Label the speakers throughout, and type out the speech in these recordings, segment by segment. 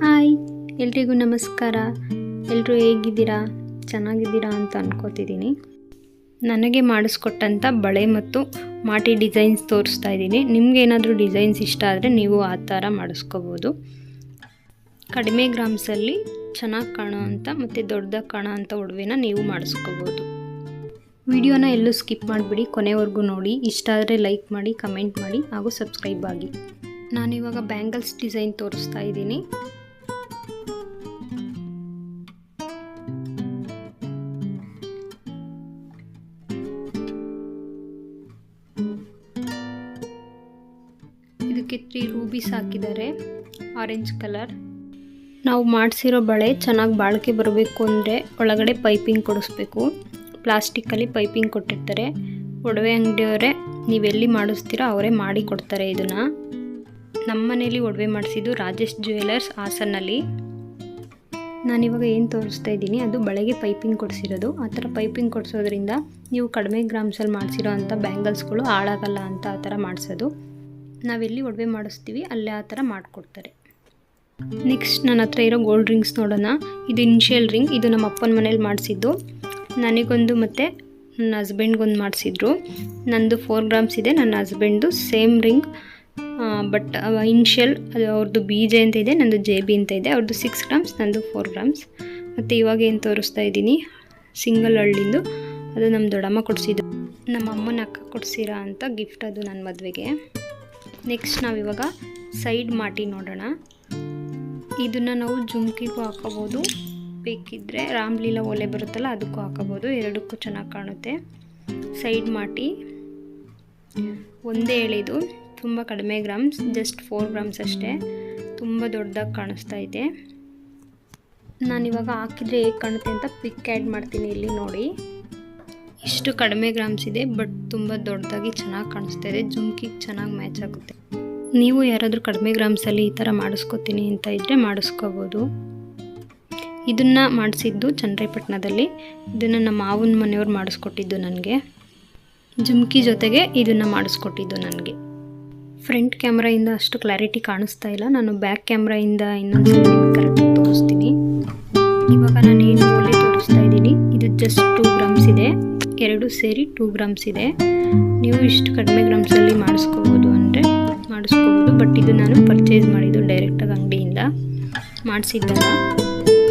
Speaker 1: Hi, ಎಲ್ರಿಗೂ ನಮಸ್ಕಾರ. ಎಲ್ಲರೂ ಹೇಗಿದ್ದೀರಾ? ಚೆನ್ನಾಗಿದ್ದೀರಾ ಅಂತ ಅನ್ಕೋತಿದ್ದೀನಿ. ನನಗೆ ಮಾಡಿಸ್ಕೊಟ್ಟಂಥ ಬಳೆ ಮತ್ತು ಮಾಟಿ ಡಿಸೈನ್ಸ್ ತೋರಿಸ್ತಾ ಇದ್ದೀನಿ. ನಿಮ್ಗೇನಾದರೂ ಡಿಸೈನ್ಸ್ ಇಷ್ಟ ಆದರೆ ನೀವು ಆ ಥರ ಮಾಡಿಸ್ಕೋಬೋದು. ಕಡಿಮೆ ಗ್ರಾಮ್ಸಲ್ಲಿ ಚೆನ್ನಾಗಿ ಕಾಣೋ ಅಂಥ ಮತ್ತು ದೊಡ್ಡದಾಗಿ ಕಾಣೋ ಅಂಥ ಒಡವೆನ ನೀವು ಮಾಡಿಸ್ಕೋಬೋದು. ವಿಡಿಯೋನ ಎಲ್ಲೂ ಸ್ಕಿಪ್ ಮಾಡಿಬಿಡಿ. ಕೊನೆವರೆಗೂ ನೋಡಿ. ಇಷ್ಟ ಆದರೆ ಲೈಕ್ ಮಾಡಿ, ಕಮೆಂಟ್ ಮಾಡಿ ಹಾಗೂ ಸಬ್ಸ್ಕ್ರೈಬ್ ಆಗಿ. ನಾನಿವಾಗ ಬ್ಯಾಂಗಲ್ಸ್ ಡಿಸೈನ್ ತೋರಿಸ್ತಾ ಇದ್ದೀನಿ. ಇದಕ್ಕೆ ತ್ರೀ ರೂಬೀಸ್ ಹಾಕಿದ್ದಾರೆ, ಆರೆಂಜ್ ಕಲರ್. ನಾವು ಮಾಡಿಸಿರೋ ಬಳೆ ಚೆನ್ನಾಗಿ ಬಾಳಿಕೆ ಬರಬೇಕು ಅಂದರೆ ಒಳಗಡೆ ಪೈಪಿಂಗ್ ಕೊಡಿಸ್ಬೇಕು. ಪ್ಲಾಸ್ಟಿಕ್ಕಲ್ಲಿ ಪೈಪಿಂಗ್ ಕೊಟ್ಟಿರ್ತಾರೆ. ಒಡವೆ ಅಂಗಡಿಯವರೇ ನೀವೆಲ್ಲಿ ಮಾಡಿಸ್ತೀರೋ ಅವರೇ ಮಾಡಿ ಕೊಡ್ತಾರೆ ಇದನ್ನು. ನಮ್ಮ ಮನೇಲಿ ಒಡವೆ ಮಾಡಿಸಿದ್ದು ರಾಜೇಶ್ ಜ್ಯುವೆಲರ್ಸ್ ಹಾಸನಲ್ಲಿ ನಾನಿವಾಗ ಏನು ತೋರಿಸ್ತಾ ಇದ್ದೀನಿ, ಅದು ಬಳೆಗೆ ಪೈಪಿಂಗ್ ಕೊಡಿಸಿರೋದು. ಆ ಥರ ಪೈಪಿಂಗ್ ಕೊಡಿಸೋದ್ರಿಂದ ನೀವು ಕಡಿಮೆ ಗ್ರಾಮ್ಸಲ್ಲಿ ಮಾಡಿಸಿರೋ ಅಂಥ ಬ್ಯಾಂಗಲ್ಸ್ಗಳು ಹಾಳಾಗಲ್ಲ ಅಂತ ಆ ಥರ ಮಾಡಿಸೋದು. ನಾವೆಲ್ಲಿ ಒಡವೆ ಮಾಡಿಸ್ತೀವಿ, ಅಲ್ಲೇ ಆ ಥರ ಮಾಡಿಕೊಡ್ತಾರೆ. ನೆಕ್ಸ್ಟ್ ನನ್ನ ಹತ್ರ ಇರೋ ಗೋಲ್ಡ್ ರಿಂಗ್ಸ್ ನೋಡೋಣ. ಇದು ಇನ್ಷಿಯಲ್ ರಿಂಗ್ ಇದು ನಮ್ಮ ಅಪ್ಪನ ಮನೇಲಿ ಮಾಡಿಸಿದ್ದು. ನನಗೊಂದು ಮತ್ತು ನನ್ನ ಹಸ್ಬೆಂಡ್ಗೊಂದು ಮಾಡಿಸಿದ್ರು. ನಂದು ಫೋರ್ ಗ್ರಾಮ್ಸ್ ಇದೆ, ನನ್ನ ಹಸ್ಬೆಂಡ್ದು ಸೇಮ್ ರಿಂಗ್ ಬಟ್ ಇನ್ಷಿಯಲ್ ಅದು ಅವ್ರದ್ದು ಬಿ ಜೆ ಅಂತ ಇದೆ ನನ್ನದು ಜೆ ಬಿ ಅಂತ ಇದೆ ಅವ್ರದ್ದು ಸಿಕ್ಸ್ ಗ್ರಾಮ್ಸ್ ನಂದು ಫೋರ್ ಗ್ರಾಮ್ಸ್ ಮತ್ತು ಇವಾಗ ಏನು ತೋರಿಸ್ತಾ ಇದ್ದೀನಿ? ಸಿಂಗಲ್ ಹಳ್ಳಿಂದು, ಅದು ನಮ್ಮ ದೊಡ್ಡಮ್ಮ ಕೊಡಿಸಿದ್ದು. ನಮ್ಮ ಅಮ್ಮನ ಅಕ್ಕ ಕೊಡಿಸಿರೋ ಅಂತ ಗಿಫ್ಟ್ ಅದು ನನ್ನ ಮದುವೆಗೆ. ನೆಕ್ಸ್ಟ್ ನಾವಿವಾಗ ಸೈಡ್ ಮಾಟಿ ನೋಡೋಣ. ಇದನ್ನು ನಾವು ಜುಮ್ಕಿಗೂ ಹಾಕೋಬೋದು. ಬೇಕಿದ್ದರೆ ರಾಮ್ಲೀಲಾ ಒಲೆ ಬರುತ್ತಲ್ಲ, ಅದಕ್ಕೂ ಹಾಕೋಬೋದು. ಎರಡಕ್ಕೂ ಚೆನ್ನಾಗಿ ಕಾಣುತ್ತೆ. ಸೈಡ್ ಮಾಟಿ. ಒಂದೇ ಎಳೆದು. ತುಂಬ ಕಡಿಮೆ ಗ್ರಾಮ್ಸ್ ಜಸ್ಟ್ ಫೋರ್ ಗ್ರಾಮ್ಸ್ ಅಷ್ಟೇ. ತುಂಬ ದೊಡ್ಡದಾಗಿ ಕಾಣಿಸ್ತಾ ಇದೆ. ನಾನಿವಾಗ ಹಾಕಿದರೆ ಹೇಗೆ ಕಾಣುತ್ತೆ ಅಂತ ಪಿಕ್ ಆ್ಯಡ್ ಮಾಡ್ತೀನಿ ಇಲ್ಲಿ ನೋಡಿ. ಇಷ್ಟು ಕಡಿಮೆ ಗ್ರಾಮ್ಸ್ ಇದೆ ಬಟ್ ತುಂಬ ದೊಡ್ಡದಾಗಿ ಚೆನ್ನಾಗಿ ಕಾಣಿಸ್ತಾ ಇದೆ. ಜುಮ್ಕಿಗೆ ಚೆನ್ನಾಗಿ ಮ್ಯಾಚ್ ಆಗುತ್ತೆ. ನೀವು ಯಾರಾದರೂ ಕಡಿಮೆ ಗ್ರಾಮ್ಸಲ್ಲಿ ಈ ಥರ ಮಾಡಿಸ್ಕೊತೀನಿ ಅಂತ ಇದ್ದರೆ ಮಾಡಿಸ್ಕೋಬೋದು. ಇದನ್ನು ಮಾಡಿಸಿದ್ದು ಚನ್ನರಾಯಪಟ್ಟಣದಲ್ಲಿ. ಇದನ್ನು ನಮ್ಮ ಮಾವನ ಮನೆಯವ್ರು ಮಾಡಿಸ್ಕೊಟ್ಟಿದ್ದು ನನಗೆ. ಜುಮ್ಕಿ ಜೊತೆಗೆ ಇದನ್ನು ಮಾಡಿಸ್ಕೊಟ್ಟಿದ್ದು ನನಗೆ. ಫ್ರಂಟ್ ಕ್ಯಾಮ್ರಾಯಿಂದ ಅಷ್ಟು ಕ್ಲಾರಿಟಿ ಕಾಣಿಸ್ತಾ ಇಲ್ಲ. ನಾನು ಬ್ಯಾಕ್ ಕ್ಯಾಮ್ರಾಯಿಂದ ಇನ್ನೊಂದು ಕರೆಕ್ಟಾಗಿ ತೋರಿಸ್ತೀನಿ. ಇವಾಗ ನಾನು ಏನು ಒಲೆ ತೋರಿಸ್ತಾ ಇದ್ದೀನಿ. ಇದು ಜಸ್ಟ್ ಟೂ ಗ್ರಾಮ್ಸ್ ಇದೆ. ಎರಡು ಸೇರಿ ಟೂ ಗ್ರಾಮ್ಸ್ ಇದೆ. ನೀವು ಇಷ್ಟು ಕಡಿಮೆ ಗ್ರಾಮ್ಸಲ್ಲಿ ಮಾಡಿಸ್ಕೋಬೋದು ಅಂದರೆ ಮಾಡಿಸ್ಕೋಬೋದು. ಬಟ್ ಇದು ನಾನು ಪರ್ಚೇಸ್ ಮಾಡಿದ್ದು ಡೈರೆಕ್ಟಾಗಿ ಅಂಗಡಿಯಿಂದ. ಮಾಡಿಸಿದ್ದಲ್ಲ.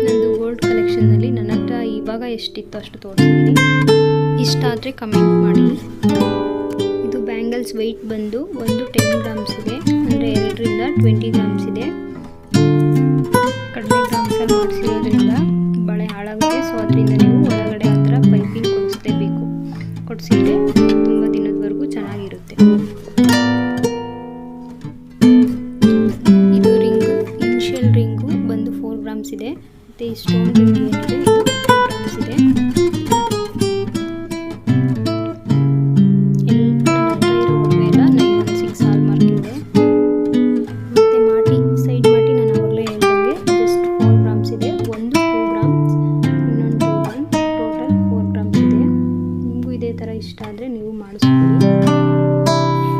Speaker 1: ನಂದು ಗೋಲ್ಡ್ ಕಲೆಕ್ಷನ್ನಲ್ಲಿ ನನ್ನ ಹತ್ರ ಇವಾಗ ಎಷ್ಟಿತ್ತು ಅಷ್ಟು ತೋರಿಸ್ತೀನಿ. ಇಷ್ಟ ಆದರೆ ಕಮೆಂಟ್ ಮಾಡಿ. ಬ್ಯಾಂಗಲ್ಸ್ ವೆಯ್ಟ್ ಬಂದು ಒಂದು ಟೆನ್ ಗ್ರಾಮ್ಸ್ ಇದೆ. ಅಂದರೆ ಎರಡರಿಂದ ಟ್ವೆಂಟಿ ಗ್ರಾಮ್ಸ್ ಇದೆ. ಕಡಿಮೆ ಗ್ರಾಮ್ಸಲ್ಲಿ ಮಾಡಿಸಿರೋದ್ರಿಂದ ಬಳೆ ಹಾಳಾಗುತ್ತೆ. ಸೊ ಅದರಿಂದ ನೀವು ಒಳಗಡೆ ಥರ ಪೈಪಿಂಗ್ ಕೊಡಿಸ್ಲೇಬೇಕು. ಕೊಡಿಸಿದ್ರೆ ತುಂಬ ದಿನದವರೆಗೂ ಚೆನ್ನಾಗಿರುತ್ತೆ. ಇದು ರಿಂಗು ಇನ್ಶಿಯಲ್ ರಿಂಗು ಬಂದು ಫೋರ್ ಗ್ರಾಮ್ಸ್ ಇದೆ. ಮತ್ತು ಈ ರಿಂಗ್ ಇದೇ ಥರ ಇಷ್ಟ ಆದರೆ ನೀವು ಮಾಡಿಸ್ಕೊಳ್ಳಿ.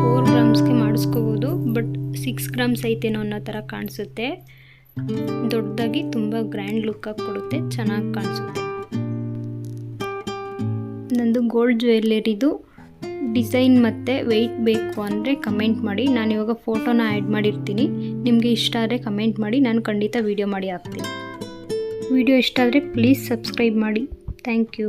Speaker 1: ಫೋರ್ ಗ್ರಾಮ್ಸ್ಗೆ ಮಾಡಿಸ್ಕೋಬೋದು ಬಟ್ ಸಿಕ್ಸ್ ಗ್ರಾಮ್ಸ್ ಐತೇನೋ ಅನ್ನೋ ಥರ ಕಾಣಿಸುತ್ತೆ. ದೊಡ್ಡದಾಗಿ ತುಂಬ ಗ್ರ್ಯಾಂಡ್ ಲುಕ್ಕಾಗಿ ಕೊಡುತ್ತೆ, ಚೆನ್ನಾಗಿ ಕಾಣಿಸುತ್ತೆ. ನಂದು ಗೋಲ್ಡ್ ಜ್ಯುವೆಲ್ಲರಿದು ಡಿಸೈನ್ ಮತ್ತು ವೆಯ್ಟ್ ಬೇಕು ಅಂದರೆ ಕಮೆಂಟ್ ಮಾಡಿ. ನಾನು ಇವಾಗ ಫೋಟೋನ ಆ್ಯಡ್ ಮಾಡಿರ್ತೀನಿ. ನಿಮಗೆ ಇಷ್ಟ ಆದರೆ ಕಮೆಂಟ್ ಮಾಡಿ, ನಾನು ಖಂಡಿತ ವೀಡಿಯೋ ಮಾಡಿ ಹಾಕ್ತೀನಿ. ವಿಡಿಯೋ ಇಷ್ಟ ಆದರೆ ಪ್ಲೀಸ್ ಸಬ್ಸ್ಕ್ರೈಬ್ ಮಾಡಿ. Thank you